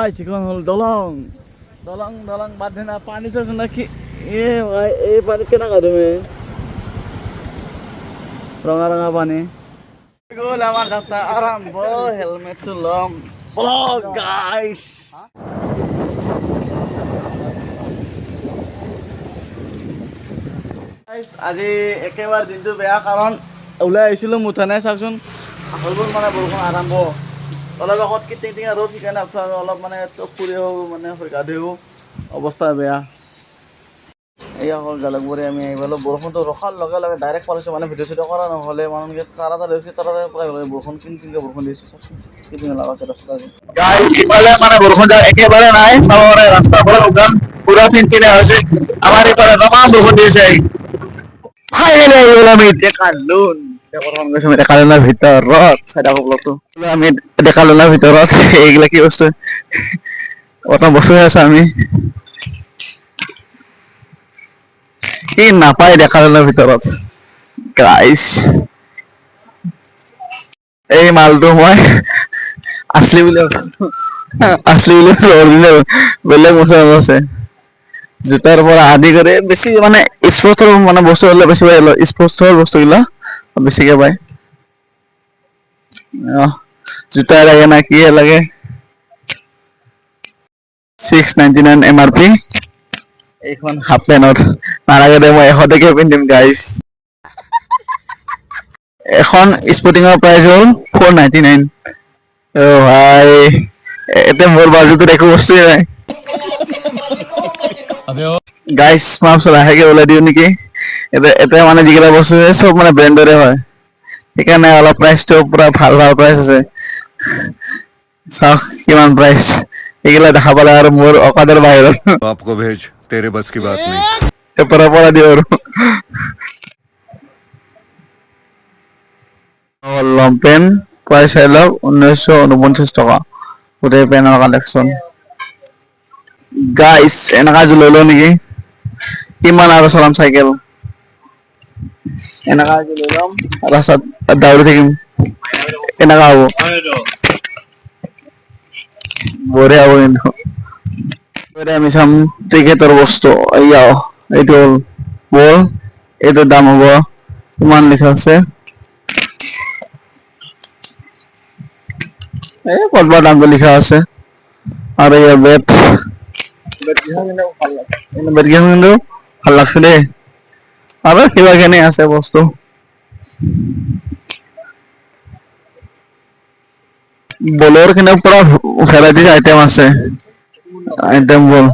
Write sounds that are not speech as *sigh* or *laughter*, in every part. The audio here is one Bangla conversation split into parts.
গাইছ এখন হ'ল দলং দলং দলং বাঁধে না পানিতে আছে নাকি এ ভাই এই পানি কেনেকা তুমি ৰঙা ৰঙা পানী গ'ল আমাৰ যাত্ৰা আৰম্ভ হেলমেটটো ল'ম ব্লগ গাইছ Guys, আজি একেবাৰে দিনটো বেয়া কাৰণ ওলাই আহিছিলোঁ মুঠানে চাওকচোন হৈ গ'ল মানে বৰষুণ আৰম্ভ অলপ আগত কি টিং ৰ'দ সেইকাৰণে আপোনালোকে অলপ মানে তো ফুৰি মানে গা ধুই অৱস্থা বেয়া। এয়া হ'ল জালুকবাৰী আমি আহি পালোঁ। বৰষুণটো ৰখাৰ লগে লগে ডাইৰেক্ট পালিছোঁ মানে ভিডিঅ' চিডিঅ' কৰা নহ'লে মানুহকে তাড়াতাড়ি ৰখি তাড়াতাড়ি পলাই গ'লে। বৰষুণ কিন কিনকৈ বৰষুণ দিছে চাওকচোন। কি ধুনীয়া লগা আছে ৰাস্তা ইফালে মানে বৰষুণ একেবাৰে নাই চাব পাৰে ৰাস্তা পৰা উদ্যান পুৰা পিনপিনে হৈছে। আমাৰ ইফালে তামাম বৰষুণ দি আছে ফাইনেলি আহি গ'লো আমি গৈছোঁ আমি ডেকালুনৰ ভিতৰত, চাই থাকক এইগিলা কি বস্তু? প্ৰথম বস্তু আছে আমি? কি নাপায় ডেকালুনৰ ভিতৰত। গাইছ এই মালটো মই আছলি বুলি। আছলি বুলি original। বেলেগ বস্তু আছে। জোতাৰ পৰা আদি কৰি বেছি মানে স্পৰ্টৰ মানে বস্তু হ'লে বেছি পাই স্পৰ্টৰ বস্তুগিলা। বেছিকে পায়। জোতা লাগে না কি লাগে? Six ninety nine M R P এইখন হাফ পেণ্টত নালাগে দে মই এশ টকীয়া পিন্ধিম গাইছ এখন স্পৰ্টিঙৰ প্ৰাইচ হ'ল ফ'ৰ নাইনটি নাইন অ ভাই এতিয়া মোৰ বাজুটোত একো বস্তুৱে নাই। মই ভাবছ লাহেকে ওলাই দিওঁ নেকি? এটা মানে যেগুলা বস্তু সব মানে ব্র্যান্ডের হয়। এখানে অলপ প্রাইসটো পুরা ভালো ভালো প্রাইস আছে। চাওক কিমান প্রাইস এগুলা দেখা পালে আৰু মোৰ অকাদৰ বাহিৰত। আপকো ভেজ তেরে বাস কি বাত নেই। এপৰা পৰা দিওঁ আৰু। লং পেন প্রাইস চাই 1949 টাকা ঊনপঞ্চাছ টকা। গোটেই পেনৰ কালেকশ্যন গাইছ এনেকা লৈ লওঁ নেকি? কিমান আৰু চলাম চাইকেল থাকিম। কেনেকা হ'ব। বঢ়িয়া হ'ব কিন্তু। এতিয়া আমি চাম ক্ৰিকেটৰ বস্তু। এয়া এইটো বল। এইটোৰ দাম হ'ব কিমান লিখা আছে? এই কতবা দামটো লিখা আছে। আৰু ইয়াৰ বেট বেটকেইখন কিন্তু ভালো লাগছে দেই। কিবা কিনি আছে বস্তু। বলৰ কিন্তু পুৰা ভেৰাইটিজ আইটেম আছে। আইটেম বল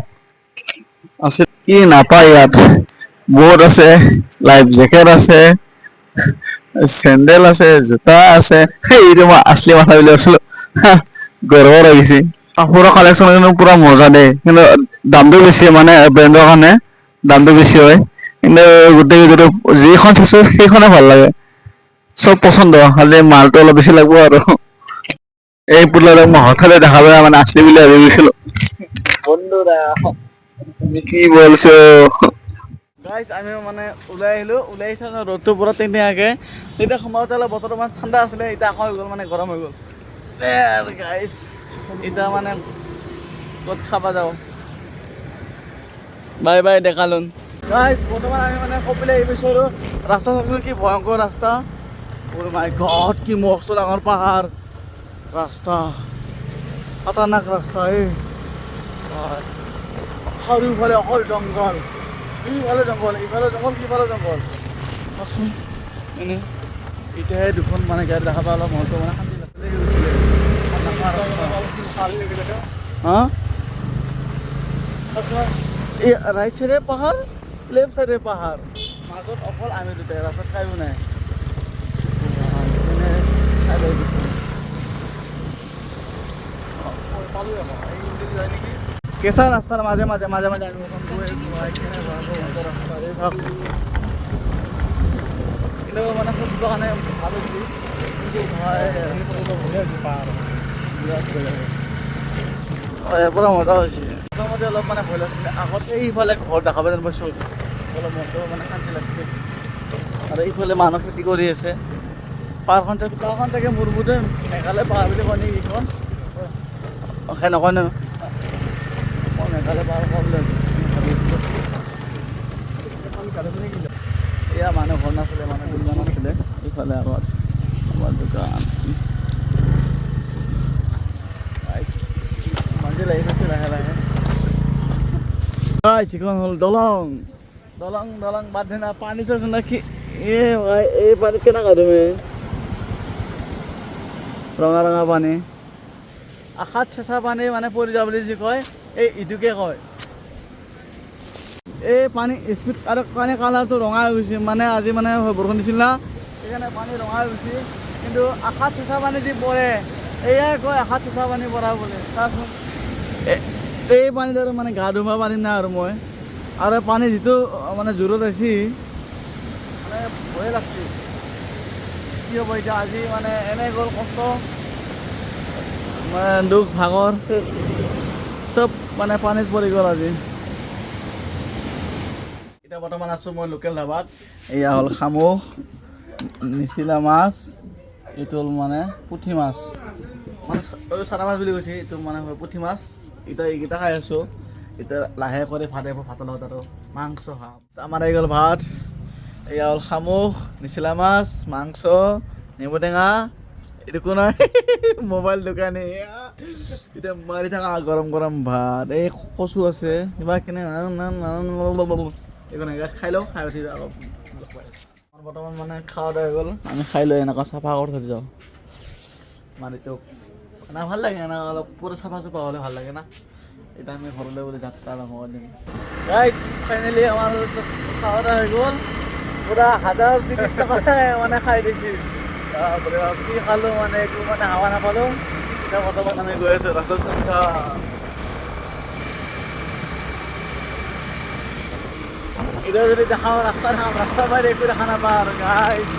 আছে, কি নাপায় ইয়াত। বট আছে, লাইফ জেকেট আছে, চেণ্ডেল আছে, জোতা আছে। সেই এইটো মই আছলি মাথা বুলি আছিলো গৰ্ব লাগিছে। কাপোৰৰ কালেকশ্যন কিন্তু পুৰা মজা দেই। কিন্তু দামটো বেছি মানে ব্ৰেণ্ডৰ কাৰণে দামটো বেছি হয়। কিন্তু গোটেই যিটো যিখন চাইছো সেইখনে ভাল লাগে। চব পচন্দ খালি মালটো অলপ বেছি লাগব আৰু। এই পুতলাটো মই হঠাতে দেখা পাই মানে আছলি বুলি ভাবি গৈছিলো। বন্ধুরা তুমি কি বলছো? গাইছ আমি মানে ওলাই আহিলোঁ ওলাই আহিছোঁ ন ৰ'দটো পুৰা টেংটেঙাকৈ তেতিয়া সময়ত অলপ বতৰটো মানে ঠাণ্ডা আছিলে এতিয়া আকৌ হৈ গ'ল মানে গৰম হৈ গ'ল। গাইছ এতিয়া মানে ক'ত খাবা যাওঁ? বাই বাই দেখালোন গাইছ বৰ্তমান আমি মানে কপিলে আহি পাইছোঁ আৰু ৰাস্তা কি ভয়ংকৰ ৰাস্তা? অ' মাই গড কি মস্ত ডাঙৰ পাহাৰ। ৰাস্তা। খাতাৰনাক ৰাস্তা এই। চাৰিওফালে অকল জংঘল। ইফালে জংঘল ইফালে জংঘল সিফালে জংঘল। চাওকচোন। এনে এতিয়াহে দুখন মানে গাড়ী দেখা অলপ মনটো মানে শান্তি লাগিছে হা? এই ৰাইট চাইডে পাহাৰ? লেফ্ট চাইডে পাহাৰ। মাজত অকল আমি দুটাই, ৰাস্তাত কায়ো নাই। মানে কেঁচা ৰাস্তাৰ মাজে মাজে মাজে মাজে আমি। কিন্তু মানে ফুৰিবৰ কাৰণে ভালো হৈছে কিন্তু পৰা মজা হৈছে। প্ৰথমতে অলপ মানে ভয় লাগিছিলে। আগতে এইফালে ঘৰ দেখা যেন পাইছোঁ। অলপ মনটো মানে শান্তি লাগিছে। আৰু এইফালে মানুহ খেতি কৰি আছে। পাহাৰখন চাগে পাহাৰখন চাগে মোৰ বোধে মেঘালয় পাহাৰ বুলি কয় নেকি এইখন? সেই নকয় ন সোনকালে পাৰ কৰিলে এয়া মানুহ ঘৰ নাছিলে মানুহ দুজন আছিলে ইফালে আৰু আছে। আমাৰ দোকান। মাজি লাগি গৈছে লাহে লাহে। চিকন হ'ল, দলং। দলং দলং বাদ না পানীত আছে না কি এ ভাই, এই পানীত কেনেকুৱা তুমি? ৰঙা ৰঙা পানী। আশাত চেঁচা পানী মানে পৰি যোৱা বুলি যি কয়, এই ইটোকে কয়। এই পানী স্পীড আৰু পানী কালাৰটো ৰঙা হৈ গৈছে মানে আজি মানে বৰষুণ দিছিল না। সেইকাৰণে পানী ৰঙা হৈ গৈছে। কিন্তু আশাত চেঁচা পানী যি পৰে, এয়াই কয় আশাত চেঁচা পানী পৰা বুলি এ- এই পানীত আৰু মানে গা ধুব পাৰিম না আৰু মই। আৰু পানী যিটো মানে জোৰত আহিছে মানে ভয়ে লাগছে। কি হ'ব এতিয়া, আজি মানে এনে গ'ল কষ্ট। মানে দুখ, ভাগৰ। চব- মানে পানীত পৰি গ'ল আজি। এতিয়া বৰ্তমান আছোঁ মই লোকেল ধাবাত। এয়া হ'ল শামুক, নিচিলা মাছ। এইটো হ'ল মানে পুঠি মাছ। মানে চ- মাছ বুলি কৈছে, এইটো মানে পুঠি মাছ। এতিয়া এইকেইটা খাই আছোঁ। এতিয়া লাহে কৰি ভাত আহিব ভাতৰ লগত আৰু মাংস খাম। আমাৰ আহি গ'ল ভাত। এয়া হ'ল শামুক, নিচিলা মাছ, মাংস, নেমু টেঙা এইটো হয় *laughs* মোবাইল দোকানী। এতিয়া মাৰি থাকা গৰম গৰম ভাত। এই কচু আছে। কিবা কেনে একো নাই গাছ খাই লওঁ, খাই উঠি অলপ বৰ্তমান মানে খাওয়া দাওয়া হৈ গ'ল। আমি খাই লৈ এনেকুৱা চাফা কৰি থৈ যাওঁ। মাটিটো না ভালো লাগে না পুরো চাফা চাফা হ'লে ভালো লাগে না। এটা আমি ঘৰলৈ বুলি যাত্ৰা আৰম্ভ কৰিম গাইছ ফাইনেলি আমাৰ খাওয়া দাওয়া হৈ গ'ল। পুৰা হাজাৰ ত্ৰিছ টকাৰে মানে খাই দিছি। বাপ, কি খালোঁ মানে একো মানে হাৱা নাপালোঁ। এতিয়া বৰ্তমান আমি গৈ আছোঁ ৰাস্তাত চা এতিয়া যদি দেখাওঁ ৰাস্তা নাম ৰাস্তা বাইৰে একো দেখা নাপাওঁ আৰু গাইছ